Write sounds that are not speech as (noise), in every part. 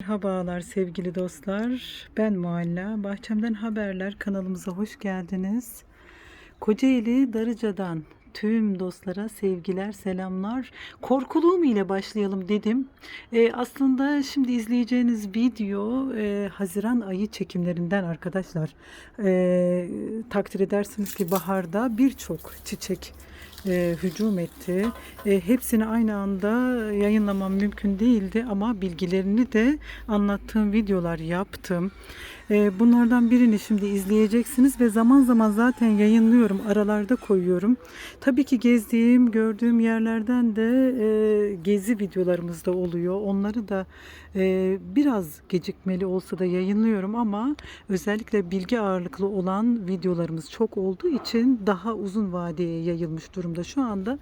Merhabalar sevgili dostlar. Ben Mualla. Bahçemden Haberler kanalımıza hoş geldiniz. Kocaeli Darıca'dan tüm dostlara sevgiler, selamlar. Korkuluğum ile başlayalım dedim. Ee, aslında şimdi izleyeceğiniz video e, Haziran ayı çekimlerinden arkadaşlar. Ee, takdir edersiniz ki baharda birçok çiçek e, hücum etti. E, hepsini aynı anda yayınlamam mümkün değildi ama bilgilerini de anlattığım videolar yaptım. E, bunlardan birini şimdi izleyeceksiniz ve zaman zaman zaten yayınlıyorum, aralarda koyuyorum. Tabii ki gezdiğim, gördüğüm yerlerden de e, gezi videolarımız da oluyor. Onları da e, biraz gecikmeli olsa da yayınlıyorum ama özellikle bilgi ağırlıklı olan videolarımız çok olduğu için daha uzun vadeye yayılmış durumda. Şu anda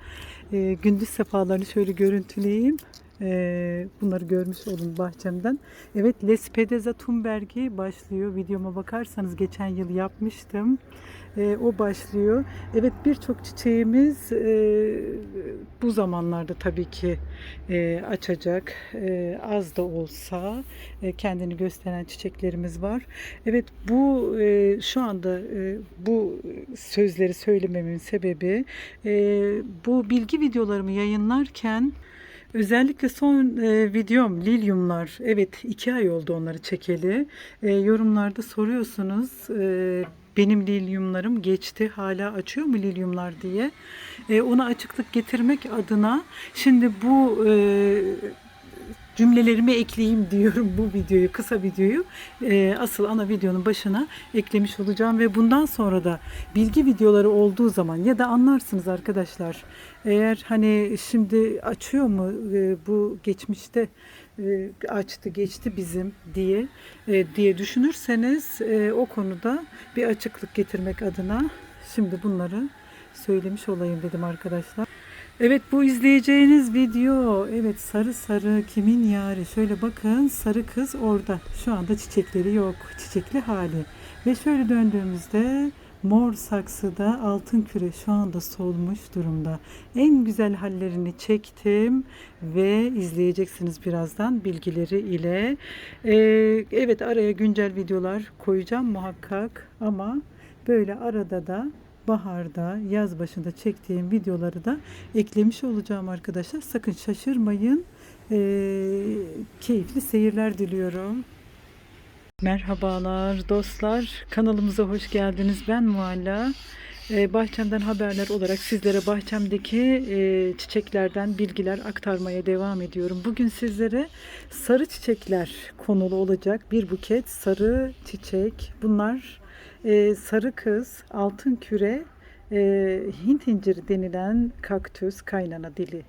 e, gündüz sefalarını şöyle görüntüleyeyim. E, bunları görmüş olun bahçemden. Evet Lespedeza Thunberg'i başlıyor. Videoma bakarsanız geçen yıl yapmıştım. E, o başlıyor. Evet birçok çiçeğimiz e, bu zamanlarda tabii ki e, açacak. E, az da olsa kendini gösteren çiçeklerimiz var. Evet bu şu anda bu sözleri söylememin sebebi bu bilgi videolarımı yayınlarken Özellikle son e, videom lilyumlar. Evet iki ay oldu onları çekeli. E, yorumlarda soruyorsunuz. E, benim lilyumlarım geçti hala açıyor mu lilyumlar diye. E, ona açıklık getirmek adına şimdi bu e, cümlelerimi ekleyeyim diyorum bu videoyu, kısa videoyu e, asıl ana videonun başına eklemiş olacağım ve bundan sonra da bilgi videoları olduğu zaman ya da anlarsınız arkadaşlar eğer hani şimdi açıyor mu e, bu geçmişte e, açtı geçti bizim diye e, diye düşünürseniz e, o konuda bir açıklık getirmek adına şimdi bunları söylemiş olayım dedim arkadaşlar. Evet bu izleyeceğiniz video evet sarı sarı kimin yarı şöyle bakın sarı kız orada. Şu anda çiçekleri yok çiçekli hali. Ve şöyle döndüğümüzde mor saksıda altın küre şu anda solmuş durumda. En güzel hallerini çektim ve izleyeceksiniz birazdan bilgileri ile. Ee, evet araya güncel videolar koyacağım muhakkak ama böyle arada da baharda, yaz başında çektiğim videoları da eklemiş olacağım arkadaşlar. Sakın şaşırmayın. Ee, keyifli seyirler diliyorum. Merhabalar dostlar. Kanalımıza hoş geldiniz. Ben Mualla. Ee, bahçemden haberler olarak sizlere bahçemdeki e, çiçeklerden bilgiler aktarmaya devam ediyorum. Bugün sizlere sarı çiçekler konulu olacak. Bir buket sarı çiçek. Bunlar e, sarı kız, altın küre, e, Hint inciri denilen kaktüs kaynana dili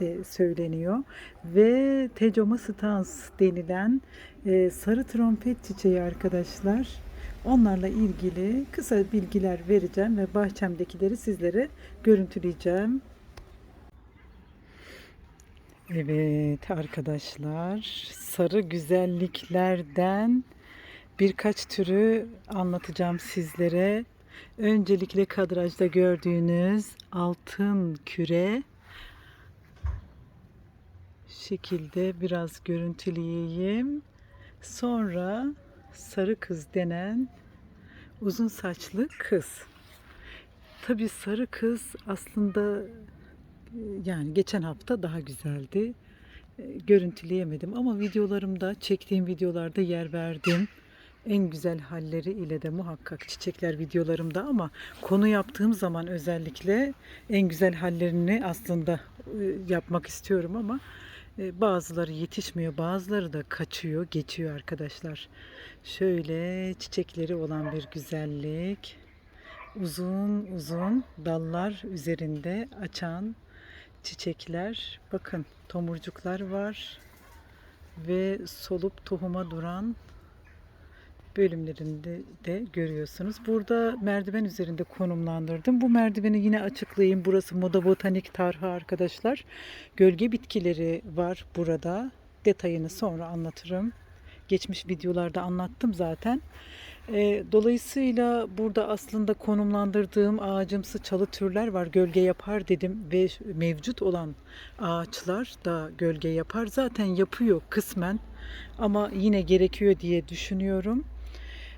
de söyleniyor ve Tecoma stans denilen e, sarı trompet çiçeği arkadaşlar. Onlarla ilgili kısa bilgiler vereceğim ve bahçemdekileri sizlere görüntüleyeceğim. Evet arkadaşlar sarı güzelliklerden birkaç türü anlatacağım sizlere. Öncelikle kadrajda gördüğünüz altın küre şekilde biraz görüntüleyeyim. Sonra sarı kız denen uzun saçlı kız. Tabii sarı kız aslında yani geçen hafta daha güzeldi. E, Görüntüleyemedim ama videolarımda, çektiğim videolarda yer verdim. En güzel halleri ile de muhakkak çiçekler videolarımda ama konu yaptığım zaman özellikle en güzel hallerini aslında e, yapmak istiyorum ama e, bazıları yetişmiyor, bazıları da kaçıyor, geçiyor arkadaşlar. Şöyle çiçekleri olan bir güzellik. Uzun uzun dallar üzerinde açan çiçekler. Bakın tomurcuklar var ve solup tohuma duran bölümlerinde de görüyorsunuz. Burada merdiven üzerinde konumlandırdım. Bu merdiveni yine açıklayayım. Burası Moda Botanik Tarha arkadaşlar. Gölge bitkileri var burada. Detayını sonra anlatırım. geçmiş videolarda anlattım zaten. E, dolayısıyla burada aslında konumlandırdığım ağacımsı çalı türler var. Gölge yapar dedim ve mevcut olan ağaçlar da gölge yapar. Zaten yapıyor kısmen ama yine gerekiyor diye düşünüyorum.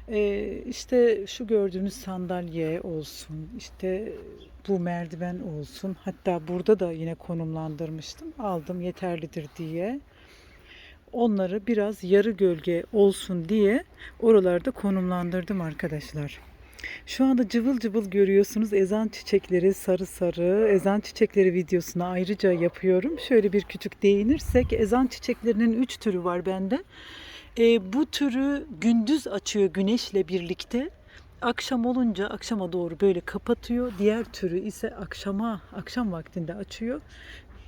E, işte şu gördüğünüz sandalye olsun, işte bu merdiven olsun. Hatta burada da yine konumlandırmıştım. Aldım yeterlidir diye onları biraz yarı gölge olsun diye oralarda konumlandırdım arkadaşlar. Şu anda cıvıl cıvıl görüyorsunuz ezan çiçekleri sarı sarı ezan çiçekleri videosunu ayrıca yapıyorum. Şöyle bir küçük değinirsek ezan çiçeklerinin 3 türü var bende. E, bu türü gündüz açıyor güneşle birlikte. Akşam olunca akşama doğru böyle kapatıyor. Diğer türü ise akşama akşam vaktinde açıyor.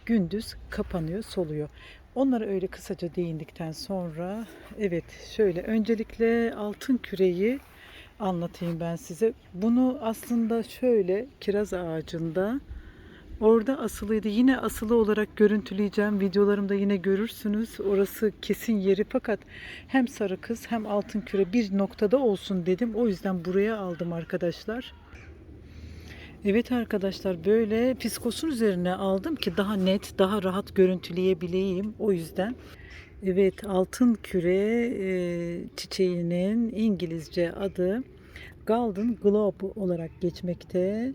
Gündüz kapanıyor, soluyor. Onlara öyle kısaca değindikten sonra evet şöyle öncelikle altın küreyi anlatayım ben size. Bunu aslında şöyle kiraz ağacında orada asılıydı. Yine asılı olarak görüntüleyeceğim. Videolarımda yine görürsünüz. Orası kesin yeri fakat hem sarı kız hem altın küre bir noktada olsun dedim. O yüzden buraya aldım arkadaşlar. Evet arkadaşlar böyle piskosun üzerine aldım ki daha net, daha rahat görüntüleyebileyim. O yüzden evet altın küre e, çiçeğinin İngilizce adı Golden Globe olarak geçmekte.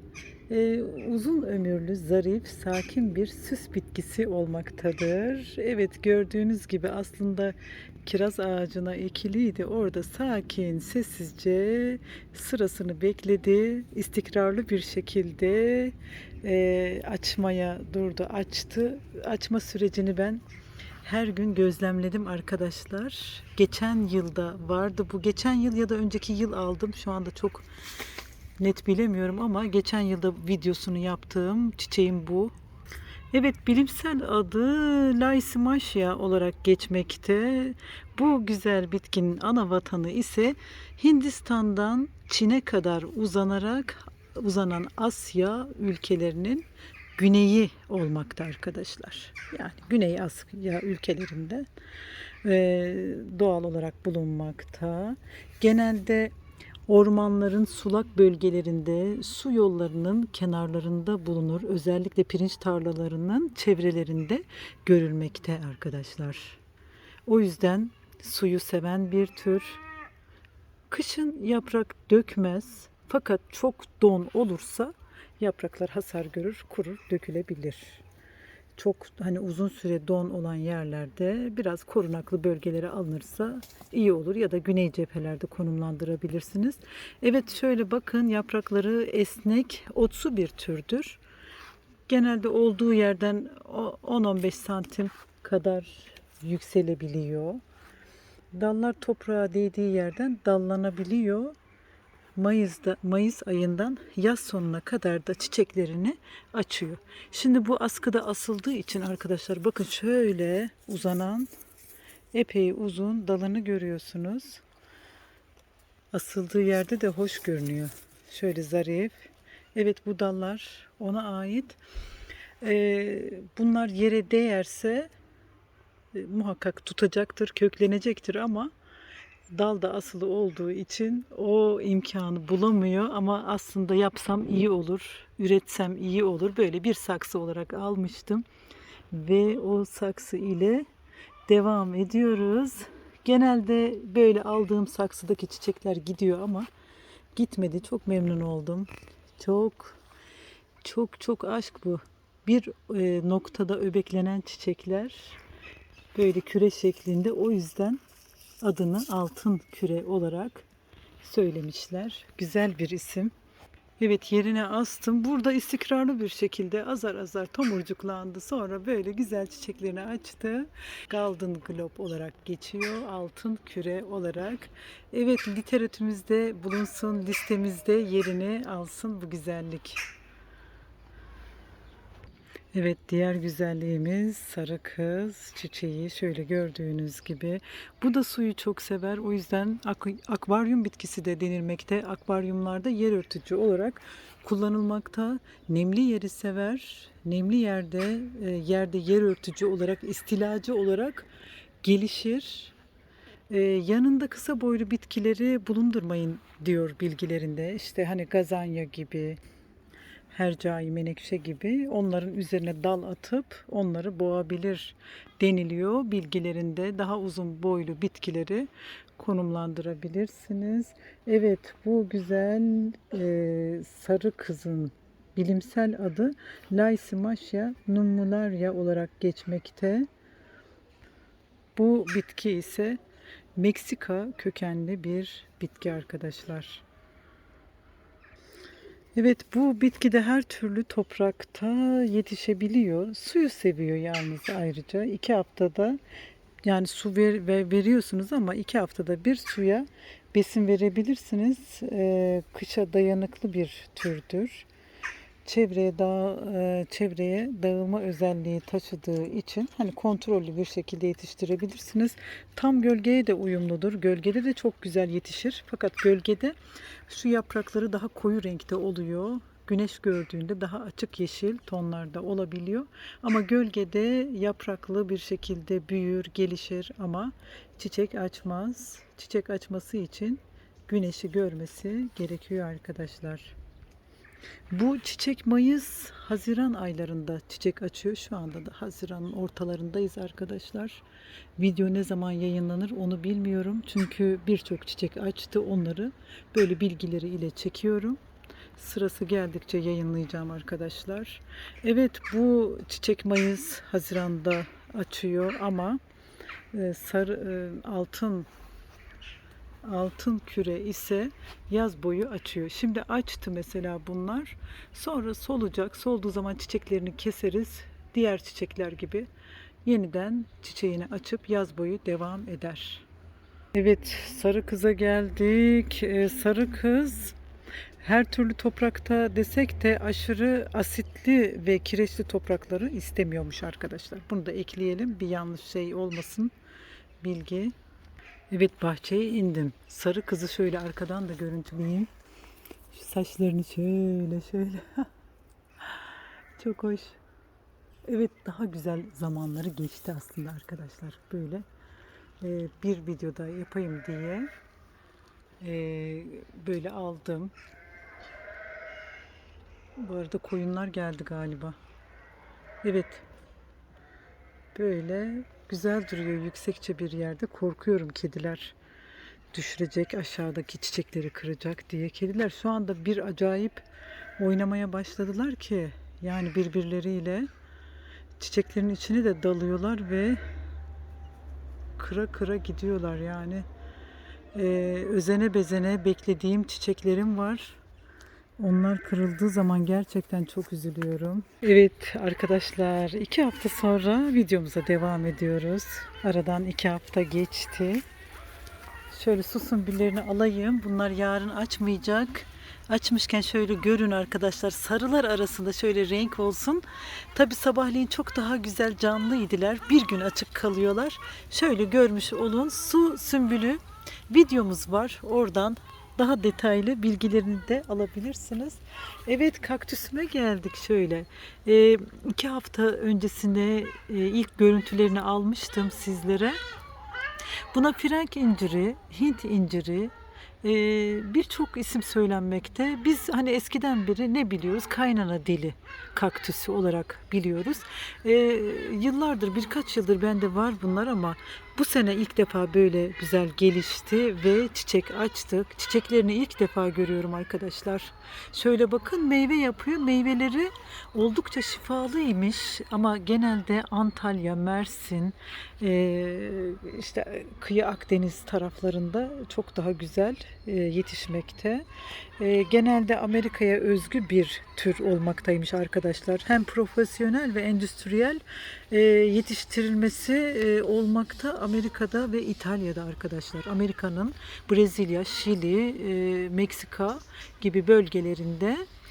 E, uzun ömürlü, zarif, sakin bir süs bitkisi olmaktadır. Evet gördüğünüz gibi aslında kiraz ağacına ekiliydi. Orada sakin, sessizce sırasını bekledi. İstikrarlı bir şekilde e, açmaya durdu, açtı. Açma sürecini ben her gün gözlemledim arkadaşlar. Geçen yılda vardı bu. Geçen yıl ya da önceki yıl aldım. Şu anda çok net bilemiyorum ama geçen yılda videosunu yaptığım çiçeğim bu. Evet bilimsel adı Lysimachia olarak geçmekte. Bu güzel bitkinin ana vatanı ise Hindistan'dan Çin'e kadar uzanarak uzanan Asya ülkelerinin güneyi olmakta arkadaşlar. Yani Güney Asya ülkelerinde doğal olarak bulunmakta. Genelde ormanların sulak bölgelerinde, su yollarının kenarlarında bulunur. Özellikle pirinç tarlalarının çevrelerinde görülmekte arkadaşlar. O yüzden suyu seven bir tür. Kışın yaprak dökmez fakat çok don olursa yapraklar hasar görür, kurur, dökülebilir. Çok hani uzun süre don olan yerlerde biraz korunaklı bölgelere alınırsa iyi olur ya da güney cephelerde konumlandırabilirsiniz. Evet şöyle bakın yaprakları esnek, otsu bir türdür. Genelde olduğu yerden 10-15 santim kadar yükselebiliyor. Dallar toprağa değdiği yerden dallanabiliyor Mayıs'da Mayıs ayından yaz sonuna kadar da çiçeklerini açıyor. Şimdi bu askıda asıldığı için arkadaşlar bakın şöyle uzanan epey uzun dalını görüyorsunuz. Asıldığı yerde de hoş görünüyor. Şöyle zarif. Evet bu dallar ona ait. Ee, bunlar yere değerse e, muhakkak tutacaktır, köklenecektir ama dalda asılı olduğu için o imkanı bulamıyor ama aslında yapsam iyi olur, üretsem iyi olur. Böyle bir saksı olarak almıştım ve o saksı ile devam ediyoruz. Genelde böyle aldığım saksıdaki çiçekler gidiyor ama gitmedi. Çok memnun oldum. Çok çok çok aşk bu. Bir e, noktada öbeklenen çiçekler böyle küre şeklinde. O yüzden adını altın küre olarak söylemişler. Güzel bir isim. Evet yerine astım. Burada istikrarlı bir şekilde azar azar tomurcuklandı. Sonra böyle güzel çiçeklerini açtı. Golden Globe olarak geçiyor. Altın küre olarak. Evet literatürümüzde bulunsun, listemizde yerini alsın bu güzellik. Evet diğer güzelliğimiz sarı kız çiçeği şöyle gördüğünüz gibi. Bu da suyu çok sever o yüzden ak akvaryum bitkisi de denilmekte. Akvaryumlarda yer örtücü olarak kullanılmakta. Nemli yeri sever. Nemli yerde e, yerde yer örtücü olarak istilacı olarak gelişir. Ee, yanında kısa boylu bitkileri bulundurmayın diyor bilgilerinde. İşte hani gazanya gibi, hercai menekşe gibi onların üzerine dal atıp onları boğabilir deniliyor bilgilerinde. Daha uzun boylu bitkileri konumlandırabilirsiniz. Evet bu güzel e, sarı kızın bilimsel adı Lysimachia nummularia olarak geçmekte. Bu bitki ise Meksika kökenli bir bitki arkadaşlar. Evet bu bitki de her türlü toprakta yetişebiliyor. Suyu seviyor yalnız ayrıca. iki haftada yani su ver, ve veriyorsunuz ama iki haftada bir suya besin verebilirsiniz. Ee, kışa dayanıklı bir türdür. Çevreye dağ, e, çevreye dağılma özelliği taşıdığı için hani kontrollü bir şekilde yetiştirebilirsiniz. Tam gölgeye de uyumludur. Gölgede de çok güzel yetişir. Fakat gölgede şu yaprakları daha koyu renkte oluyor. Güneş gördüğünde daha açık yeşil tonlarda olabiliyor. Ama gölgede yapraklı bir şekilde büyür, gelişir ama çiçek açmaz. Çiçek açması için güneşi görmesi gerekiyor arkadaşlar. Bu çiçek Mayıs, Haziran aylarında çiçek açıyor. Şu anda da Haziran'ın ortalarındayız arkadaşlar. Video ne zaman yayınlanır onu bilmiyorum. Çünkü birçok çiçek açtı. Onları böyle bilgileri ile çekiyorum. Sırası geldikçe yayınlayacağım arkadaşlar. Evet bu çiçek Mayıs, Haziran'da açıyor ama e, sarı e, altın altın küre ise yaz boyu açıyor. Şimdi açtı mesela bunlar. Sonra solacak. Solduğu zaman çiçeklerini keseriz. Diğer çiçekler gibi yeniden çiçeğini açıp yaz boyu devam eder. Evet, sarı kıza geldik. Ee, sarı kız her türlü toprakta desek de aşırı asitli ve kireçli toprakları istemiyormuş arkadaşlar. Bunu da ekleyelim. Bir yanlış şey olmasın. Bilgi. Evet bahçeye indim. Sarı kızı şöyle arkadan da görüntüleyeyim. Şu saçlarını şöyle şöyle. (laughs) Çok hoş. Evet daha güzel zamanları geçti aslında arkadaşlar. Böyle e, bir videoda yapayım diye e, böyle aldım. Bu arada koyunlar geldi galiba. Evet. Böyle güzel duruyor yüksekçe bir yerde. Korkuyorum kediler düşürecek, aşağıdaki çiçekleri kıracak diye. Kediler şu anda bir acayip oynamaya başladılar ki yani birbirleriyle çiçeklerin içine de dalıyorlar ve kıra kıra gidiyorlar yani. Ee, özene bezene beklediğim çiçeklerim var. Onlar kırıldığı zaman gerçekten çok üzülüyorum. Evet arkadaşlar iki hafta sonra videomuza devam ediyoruz. Aradan iki hafta geçti. Şöyle su sümbüllerini alayım. Bunlar yarın açmayacak. Açmışken şöyle görün arkadaşlar. Sarılar arasında şöyle renk olsun. Tabi sabahleyin çok daha güzel canlıydılar. Bir gün açık kalıyorlar. Şöyle görmüş olun. Su sümbülü videomuz var. Oradan daha detaylı bilgilerini de alabilirsiniz. Evet kaktüsüme geldik şöyle. E, iki hafta öncesinde e, ilk görüntülerini almıştım sizlere. Buna Frank inciri, Hint inciri, e, birçok isim söylenmekte. Biz hani eskiden beri ne biliyoruz? Kaynana deli kaktüsü olarak biliyoruz. E, yıllardır, birkaç yıldır bende var bunlar ama bu sene ilk defa böyle güzel gelişti ve çiçek açtık. Çiçeklerini ilk defa görüyorum arkadaşlar. Şöyle bakın meyve yapıyor. Meyveleri oldukça şifalıymış ama genelde Antalya, Mersin, işte kıyı Akdeniz taraflarında çok daha güzel yetişmekte. Genelde Amerika'ya özgü bir tür olmaktaymış arkadaşlar. Hem profesyonel ve endüstriyel yetiştirilmesi olmakta Amerika'da ve İtalya'da arkadaşlar. Amerika'nın Brezilya, Şili, Meksika gibi bölgelerinde e,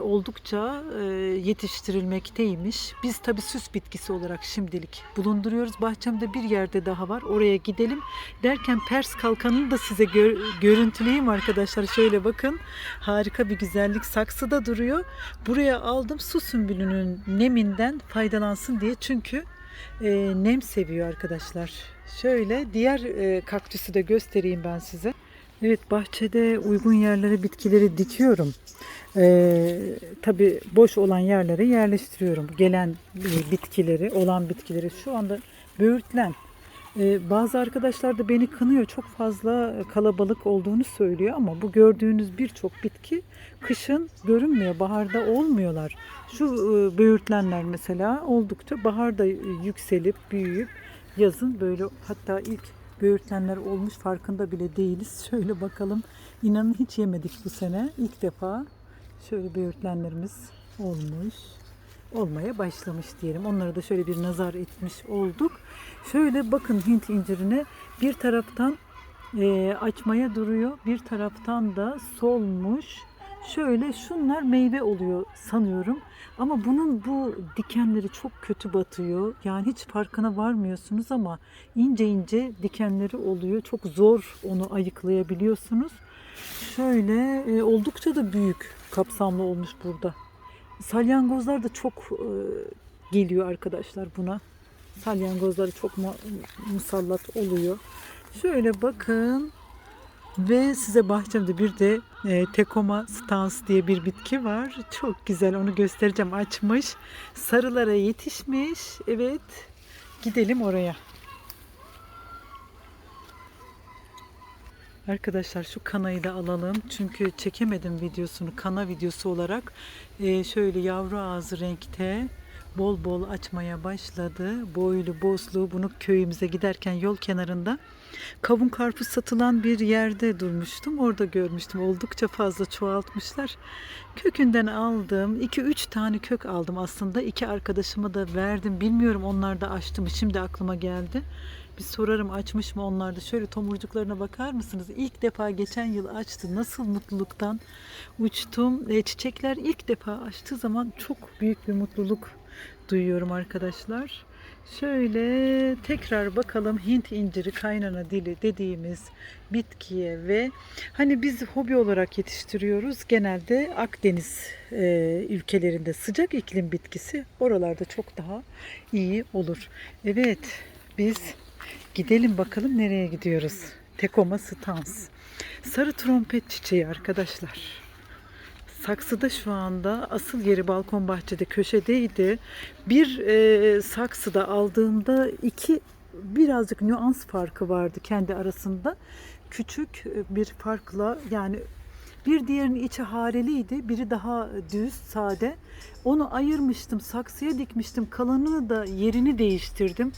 oldukça e, yetiştirilmekteymiş. Biz tabi süs bitkisi olarak şimdilik bulunduruyoruz. Bahçemde bir yerde daha var. Oraya gidelim. Derken Pers kalkanını da size gör, görüntüleyeyim arkadaşlar. Şöyle bakın. Harika bir güzellik saksıda duruyor. Buraya aldım su sümbülünün neminden faydalansın diye. Çünkü e, nem seviyor arkadaşlar. Şöyle diğer e, kaktüsü de göstereyim ben size. Evet bahçede uygun yerlere bitkileri dikiyorum. Ee, tabii boş olan yerlere yerleştiriyorum. Gelen e, bitkileri, olan bitkileri şu anda böğürtlen. Ee, bazı arkadaşlar da beni kınıyor. Çok fazla kalabalık olduğunu söylüyor ama bu gördüğünüz birçok bitki kışın görünmüyor. Baharda olmuyorlar. Şu e, böğürtlenler mesela oldukça baharda yükselip büyüyüp yazın böyle hatta ilk böğürtlenler olmuş farkında bile değiliz. (laughs) Şöyle bakalım. İnanın hiç yemedik bu sene. İlk defa şöyle böğürtlenlerimiz olmuş. Olmaya başlamış diyelim. Onlara da şöyle bir nazar etmiş olduk. Şöyle bakın Hint incirine bir taraftan e, açmaya duruyor. Bir taraftan da solmuş. Şöyle şunlar meyve oluyor sanıyorum. Ama bunun bu dikenleri çok kötü batıyor. Yani hiç farkına varmıyorsunuz ama ince ince dikenleri oluyor. Çok zor onu ayıklayabiliyorsunuz. Şöyle e, oldukça da büyük kapsamlı olmuş burada. Salyangozlar da çok e, geliyor arkadaşlar buna. Salyangozları çok mu- musallat oluyor. Şöyle bakın ve size bahçemde bir de e, Tekoma stans diye bir bitki var. Çok güzel onu göstereceğim. Açmış. Sarılara yetişmiş. Evet. Gidelim oraya. Arkadaşlar şu kanayı da alalım. Çünkü çekemedim videosunu kana videosu olarak. E, şöyle yavru ağzı renkte bol bol açmaya başladı. Boylu bozlu bunu köyümüze giderken yol kenarında kavun karpuz satılan bir yerde durmuştum. Orada görmüştüm. Oldukça fazla çoğaltmışlar. Kökünden aldım. 2-3 tane kök aldım aslında. İki arkadaşıma da verdim. Bilmiyorum onlar da açtı mı. Şimdi aklıma geldi. Bir sorarım açmış mı onlar da. Şöyle tomurcuklarına bakar mısınız? İlk defa geçen yıl açtı. Nasıl mutluluktan uçtum. E, çiçekler ilk defa açtığı zaman çok büyük bir mutluluk duyuyorum arkadaşlar. Şöyle tekrar bakalım Hint inciri kaynana dili dediğimiz bitkiye ve hani biz hobi olarak yetiştiriyoruz. Genelde Akdeniz e, ülkelerinde sıcak iklim bitkisi oralarda çok daha iyi olur. Evet biz gidelim bakalım nereye gidiyoruz. Tekoma stans. Sarı trompet çiçeği arkadaşlar. Saksıda şu anda asıl yeri balkon bahçede köşedeydi. Bir e, saksıda aldığımda iki birazcık nüans farkı vardı kendi arasında. Küçük e, bir farkla yani bir diğerinin içi hareliydi, biri daha düz, sade. Onu ayırmıştım, saksıya dikmiştim. Kalanını da yerini değiştirdim.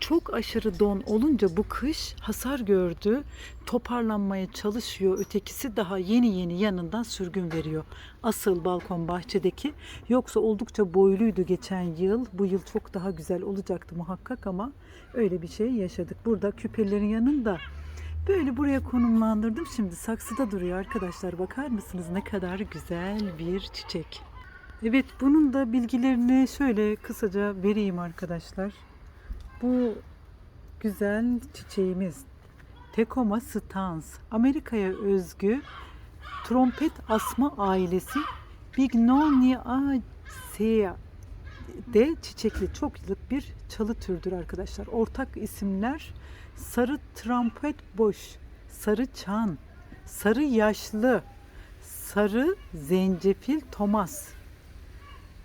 Çok aşırı don olunca bu kış hasar gördü. Toparlanmaya çalışıyor. Ötekisi daha yeni yeni yanından sürgün veriyor. Asıl balkon bahçedeki. Yoksa oldukça boyluydu geçen yıl. Bu yıl çok daha güzel olacaktı muhakkak ama öyle bir şey yaşadık. Burada küpelerin yanında Böyle buraya konumlandırdım. Şimdi saksıda duruyor arkadaşlar. Bakar mısınız ne kadar güzel bir çiçek. Evet bunun da bilgilerini şöyle kısaca vereyim arkadaşlar. Bu güzel çiçeğimiz Tecoma stans. Amerika'ya özgü trompet asma ailesi Bignoniaceae de çiçekli çok yıllık bir çalı türdür arkadaşlar. Ortak isimler sarı trompet boş, sarı çan, sarı yaşlı, sarı zencefil Thomas.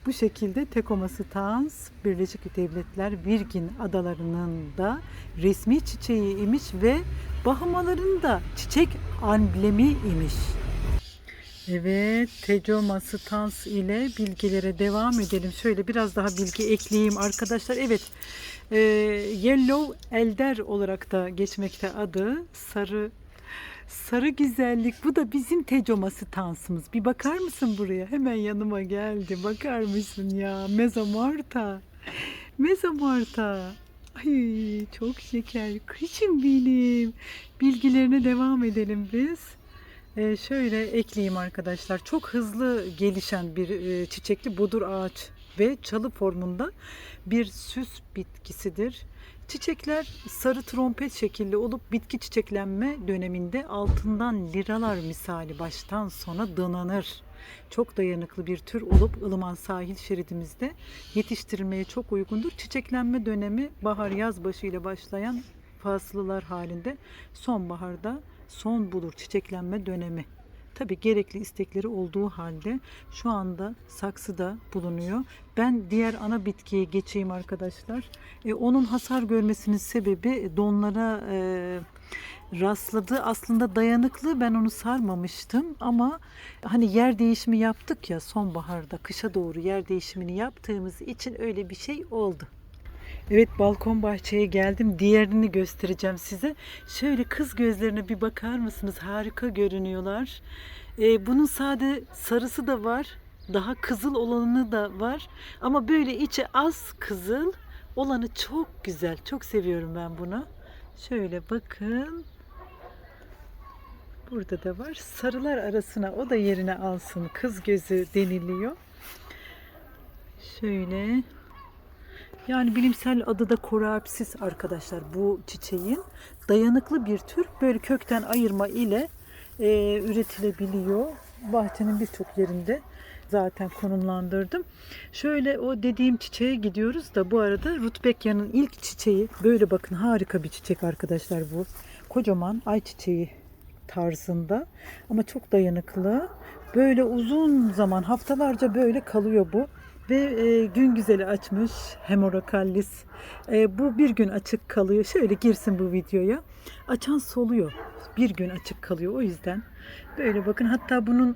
Bu şekilde Tecoma stans Birleşik Devletler Virgin Adaları'nın da resmi çiçeği imiş ve Bahamaların da çiçek amblemi imiş. Evet, Tecoma stans ile bilgilere devam edelim. Şöyle biraz daha bilgi ekleyeyim arkadaşlar. Evet, e, Yellow Elder olarak da geçmekte adı. Sarı Sarı güzellik. Bu da bizim Tecoma stansımız. Bir bakar mısın buraya? Hemen yanıma geldi. Bakar mısın ya? Mezomarta. Mezomarta. Ay çok şeker. Kışım benim. Bilgilerine devam edelim biz. Ee, şöyle ekleyeyim arkadaşlar. Çok hızlı gelişen bir e, çiçekli bodur ağaç ve çalı formunda bir süs bitkisidir. Çiçekler sarı trompet şekilli olup bitki çiçeklenme döneminde altından liralar misali baştan sona donanır. Çok dayanıklı bir tür olup ılıman sahil şeridimizde yetiştirilmeye çok uygundur. Çiçeklenme dönemi bahar yaz başı ile başlayan fasılalar halinde sonbaharda son bulur çiçeklenme dönemi. Tabi gerekli istekleri olduğu halde şu anda saksıda bulunuyor. Ben diğer ana bitkiye geçeyim arkadaşlar. E, onun hasar görmesinin sebebi donlara e, rastladı. Aslında dayanıklı ben onu sarmamıştım ama hani yer değişimi yaptık ya sonbaharda kışa doğru yer değişimini yaptığımız için öyle bir şey oldu. Evet balkon bahçeye geldim. Diğerini göstereceğim size. Şöyle kız gözlerine bir bakar mısınız? Harika görünüyorlar. Ee, bunun sade sarısı da var. Daha kızıl olanı da var. Ama böyle içi az kızıl olanı çok güzel. Çok seviyorum ben bunu. Şöyle bakın. Burada da var. Sarılar arasına o da yerine alsın. Kız gözü deniliyor. Şöyle yani bilimsel adı da koreopsis arkadaşlar bu çiçeğin. Dayanıklı bir tür. Böyle kökten ayırma ile e, üretilebiliyor. Bahçenin birçok yerinde zaten konumlandırdım. Şöyle o dediğim çiçeğe gidiyoruz da bu arada Rutbekya'nın ilk çiçeği. Böyle bakın harika bir çiçek arkadaşlar bu. Kocaman ay çiçeği tarzında ama çok dayanıklı. Böyle uzun zaman haftalarca böyle kalıyor bu. Ve e, gün güzeli açmış hemorakallis. E, bu bir gün açık kalıyor. Şöyle girsin bu videoya. Açan soluyor. Bir gün açık kalıyor. O yüzden böyle bakın. Hatta bunun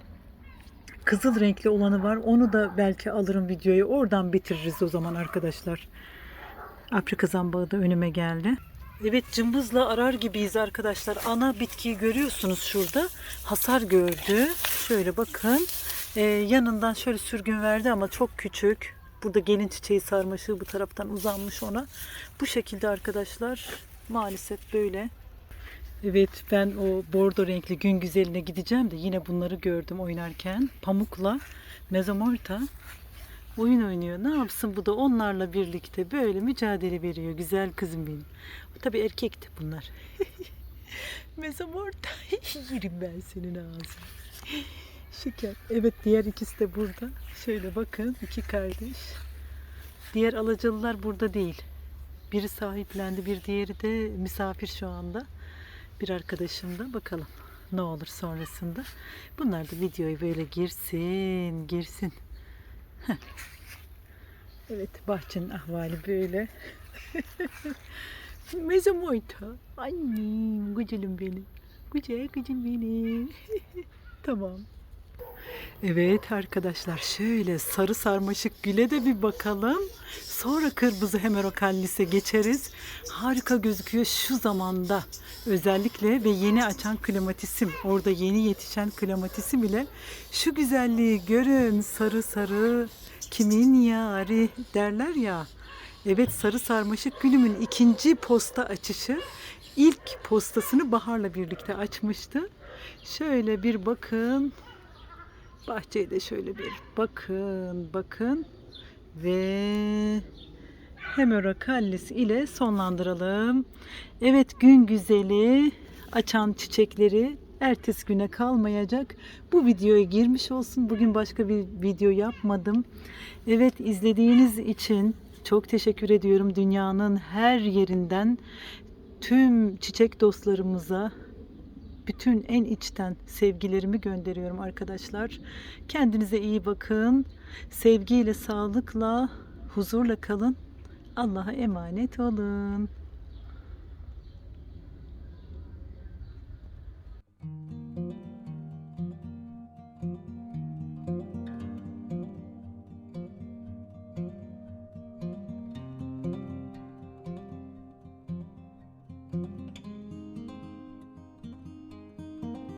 kızıl renkli olanı var. Onu da belki alırım videoyu. Oradan bitiririz o zaman arkadaşlar. Afrika zambağı da önüme geldi. Evet cımbızla arar gibiyiz arkadaşlar. Ana bitkiyi görüyorsunuz şurada. Hasar gördü. Şöyle bakın. Ee, yanından şöyle sürgün verdi ama çok küçük. Burada gelin çiçeği sarmaşığı bu taraftan uzanmış ona. Bu şekilde arkadaşlar maalesef böyle. Evet ben o bordo renkli gün güzeline gideceğim de yine bunları gördüm oynarken. Pamukla mezomorta oyun oynuyor. Ne yapsın bu da onlarla birlikte böyle mücadele veriyor. Güzel kızım benim. Tabii erkekti bunlar. (laughs) mezomorta (laughs) yerim ben senin ağzını. Şeker. Evet diğer ikisi de burada. Şöyle bakın iki kardeş. Diğer alacalılar burada değil. Biri sahiplendi, bir diğeri de misafir şu anda. Bir arkadaşım da bakalım ne olur sonrasında. Bunlar da videoyu böyle girsin, girsin. Evet bahçenin ahvali böyle. (laughs) Mezomoyta. Annem, güzelim benim. Güzel güzelim benim. (laughs) tamam. Evet arkadaşlar şöyle sarı sarmaşık güle de bir bakalım. Sonra kırmızı hemerokallise geçeriz. Harika gözüküyor şu zamanda. Özellikle ve yeni açan klimatisim. Orada yeni yetişen klimatisim ile şu güzelliği görün. Sarı sarı kimin yari derler ya. Evet sarı sarmaşık gülümün ikinci posta açışı. İlk postasını baharla birlikte açmıştı. Şöyle bir bakın. Bahçeye de şöyle bir bakın, bakın ve Hemerokallis ile sonlandıralım. Evet gün güzeli açan çiçekleri ertesi güne kalmayacak. Bu videoya girmiş olsun. Bugün başka bir video yapmadım. Evet izlediğiniz için çok teşekkür ediyorum. Dünyanın her yerinden tüm çiçek dostlarımıza bütün en içten sevgilerimi gönderiyorum arkadaşlar. Kendinize iyi bakın. Sevgiyle, sağlıkla, huzurla kalın. Allah'a emanet olun.